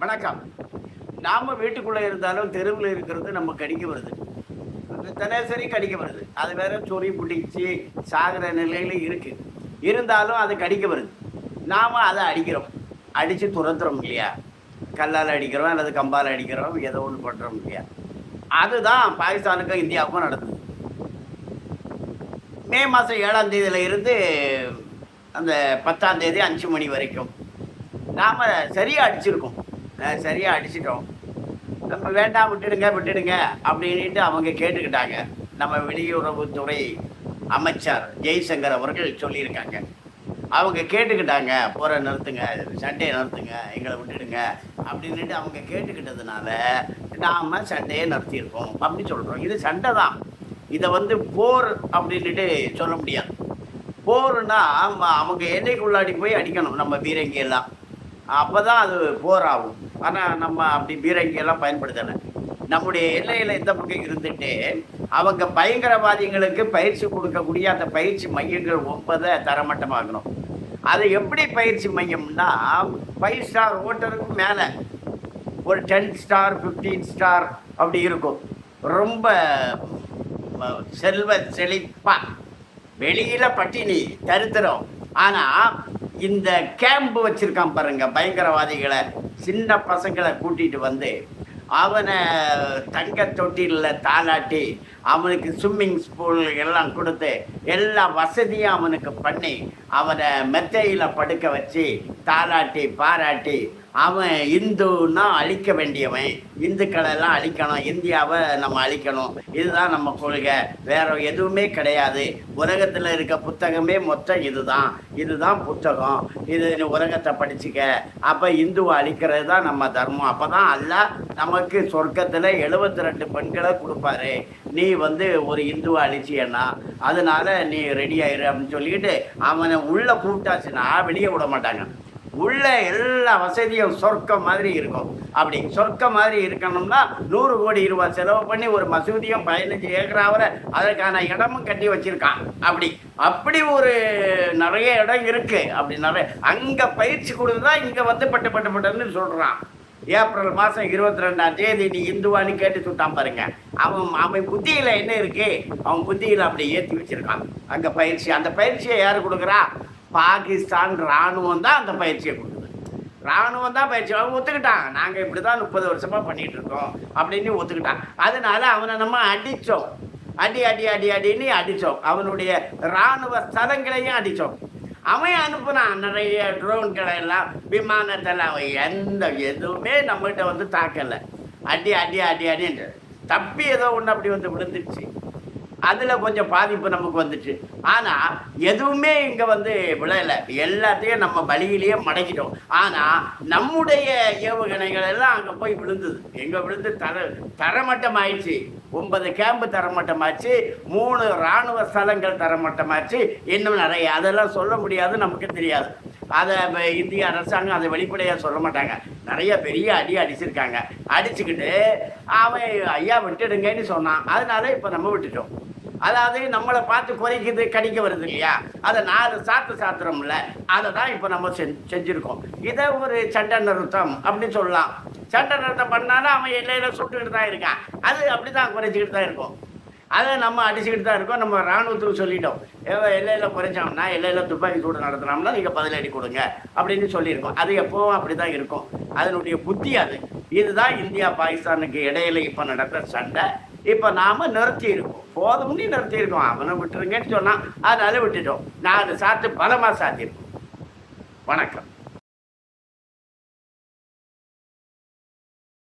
வணக்கம். நாம வீட்டுக்குள்ள இருந்தாலும் தெருவில் இருக்கிறது நம்ம கடிக்க வருது. தினசரி கடிக்க வருது. அது வேற சொறி பிடிச்சி சாகிற நிலையில இருக்கு. இருந்தாலும் அது கடிக்க வருது. நாம அதை அடிக்கிறோம். அடிச்சு துரத்துறோம் இல்லையா? கல்லால் அடிக்கிறோம் அல்லது கம்பால் அடிக்கிறோம் ஏதோ ஒன்று பண்ணுறோம் இல்லையா? அதுதான் பாகிஸ்தானுக்கும் இந்தியாவுக்கும் நடந்தது. மே மாதம் ஏழாம் தேதியில இருந்து அந்த பத்தாம் தேதி அஞ்சு மணி வரைக்கும் நாம் சரியாக அடிச்சிருக்கோம். சரியாக அடிச்சிட்டோம். நம்ம வேண்டாம் விட்டுடுங்க விட்டுடுங்க அப்படின்ட்டு அவங்க கேட்டுக்கிட்டாங்க. நம்ம வெளியுறவுத்துறை அமைச்சர் ஜெய்சங்கர் அவர்கள் சொல்லியிருக்காங்க. அவங்க கேட்டுக்கிட்டாங்க போகிற நிறுத்துங்க சண்டையை நிறுத்துங்க எங்களை விட்டுடுங்க அப்படின்ட்டு அவங்க கேட்டுக்கிட்டதுனால நாம் சண்டையை நிறுத்தியிருக்கோம் அப்படின்னு சொல்கிறோம் இது சண்டை தான். இதை வந்து போர் அப்படின்ட்டு சொல்ல முடியாது. போர்னால் அவங்க எல்லைக்குள்ளாடி போய் அடிக்கணும் நம்ம பீரங்கி எல்லாம். அப்போ தான் அது போர் ஆகும் ஆனால் நம்ம அப்படி பீரங்கியெல்லாம் பயன்படுத்தலை. நம்முடைய எல்லையில் இந்த பக்கம் இருந்துட்டு அவங்க பயங்கரவாதிகளுக்கு பயிற்சி கொடுக்கக்கூடிய அந்த பயிற்சி மையங்கள் ஒன்பதை தரமட்டமாகணும் அது எப்படி பயிற்சி மையம்னா ஃபைவ் ஸ்டார் ஹோட்டலுக்கு மேலே ஒரு டென் ஸ்டார் ஃபிஃப்டீன் ஸ்டார் அப்படி இருக்கும். ரொம்ப செல்வ செழிப்பாக வெளியில் பட்டினி தருத்திரம். ஆனால் இந்த கேம்ப் வச்சுருக்கான் பாருங்க பயங்கரவாதிகளை. சின்ன பசங்களை கூட்டிகிட்டு வந்து அவனை தங்க தொட்டிலில் தாளாட்டி அவனுக்கு ஸ்விம்மிங் ஸ்பூல் எல்லாம் கொடுத்து எல்லா வசதியும் அவனுக்கு பண்ணி அவனை மெத்தையில் படுக்க வச்சு தாளாட்டி பாராட்டி அவன் இந்துன்னா அழிக்க வேண்டியவன். இந்துக்களை எல்லாம் அழிக்கணும். இந்தியாவை நம்ம அழிக்கணும். இதுதான் நம்ம கொள்கை. வேற எதுவுமே கிடையாது. உலகத்தில் இருக்க புத்தகமே மொத்தம் இதுதான். இதுதான் புத்தகம். இது உலகத்தை படிச்சுக்க. அப்போ இந்துவை அழிக்கிறது தான் நம்ம தர்மம். அப்போ தான் அல்ல நமக்கு சொர்க்கத்தில் எழுபத்தி ரெண்டு பெண்களை கொடுப்பாரு. நீ வந்து ஒரு இந்துவை அழிச்சியன்னா அதனால நீ ரெடி ஆயிரு அப்படின்னு சொல்லிக்கிட்டு அவனை உள்ள கூப்பிட்டாச்சுன்னா வெளியே விட மாட்டாங்க. உள்ளே எல்லா வசதியும் சொர்க்கம் மாதிரி இருக்கும். அப்படி சொர்க்கம் மாதிரி இருக்கணும்னா நூறு கோடி ரூபாய் செலவு பண்ணி ஒரு மசூதியும் பதினஞ்சு ஏக்கராவில் அதற்கான இடமும் கட்டி வச்சிருக்கான். அப்படி அப்படி ஒரு நிறைய இடம் இருக்குது அப்படி நிறைய அங்கே பயிற்சி கொடுத்தா இங்கே வந்து பட்டு பட்டு பட்டுன்னு சொல்கிறான் ஏப்ரல் மாதம் இருபத்தி ரெண்டாம் தேதி நீ இந்துவான்னு கேட்டு சுட்டான் பாருங்க. அவன் அவன் புத்தியில் என்ன இருக்கு? அவன் புத்தியில் அப்படி ஏற்றி வச்சிருக்கான். அங்கே பயிற்சி அந்த பயிற்சியை யார் கொடுக்குறா? பாகிஸ்தான் இராணுவம் தான் அந்த பயிற்சியை கொடுக்குது. இராணுவம் தான் பயிற்சி அவன் ஒத்துக்கிட்டான் நாங்கள் இப்படி தான் முப்பது வருஷமாக பண்ணிகிட்டு இருக்கோம் அப்படின்னு ஒத்துக்கிட்டான் அதனால அவனை நம்ம அடித்தோம். அடி அடி அடி அடின்னு அடித்தோம். அவனுடைய இராணுவ ஸ்தலங்களையும் அடித்தோம். அவன் அனுப்புனான். நிறைய ட்ரோன்களை எல்லாம் விமானத்தில் அவன் எந்த எதுவுமே நம்மகிட்ட வந்து தாக்கலை. அடி அடி அடி அடின்னு தப்பி ஏதோ ஒன்று அப்படி வந்து விழுந்துருச்சு. அதில் கொஞ்சம் பாதிப்பு நமக்கு வந்துச்சு. ஆனால் எதுவுமே இங்கே வந்து விழலை எல்லாத்தையும் நம்ம வழியிலேயே மடக்கிட்டோம். ஆனால் நம்முடைய ஏவுகணைகள் எல்லாம் அங்கே போய் விழுந்தது. எங்கே விழுந்து தர தரமட்டம் ஆயிடுச்சு ஒன்பது கேம்பு தரமட்டமாச்சு. மூணு இராணுவ ஸ்தலங்கள் தரமட்டமாச்சு. இன்னும் நிறைய. அதெல்லாம் சொல்ல முடியாது நமக்கு தெரியாது. அதை இந்திய அரசாங்கம் அதை வெளிப்படையாக சொல்ல மாட்டாங்க. நிறைய பெரிய அடி அடிச்சிருக்காங்க. அடிச்சுக்கிட்டு அவன் ஐயா விட்டுடுங்கன்னு சொன்னான். அதனால இப்போ நம்ம விட்டுட்டோம். அதாவது நம்மளை பார்த்து குறைக்குது கடிக்க வருது இல்லையா? அதை நாலு சாத்து சாத்துறோம்ல அதை தான் இப்போ நம்ம செஞ் செஞ்சுருக்கோம். இதை ஒரு சண்டை நிறுத்தம் அப்படின்னு சொல்லலாம். சண்டை நிறுத்தம் பண்ணாலும் அவன் எல்லையில் சுட்டுக்கிட்டு தான் இருக்கான். அது அப்படி தான் குறைச்சிக்கிட்டு தான் இருக்கும். அதை நம்ம அடிச்சுக்கிட்டு தான் இருக்கோம். நம்ம இராணுவத்துக்கு சொல்லிட்டோம். ஏவ எல்லையில் குறைச்சோம்னா எல்லையில் துப்பாக்கி சூடு நடத்தினோம்னா நீங்கள் பதிலடி கொடுங்க அப்படின்னு சொல்லியிருக்கோம். அது எப்போவும் அப்படி தான் இருக்கும். அதனுடைய புத்தி அது. இதுதான் இந்தியா பாகிஸ்தானுக்கு இடையில இப்போ நடக்கிற சண்டை. இப்போ நாம் நிறுத்தி இருக்கோம் போதும்னு நிறுத்தி இருக்கோம் அவனை விட்டுருங்கன்னு சொன்னான் அதனால விட்டுட்டோம். நான் அதை சாத்து பலமாக சாத்தியிருக்கோம். வணக்கம்.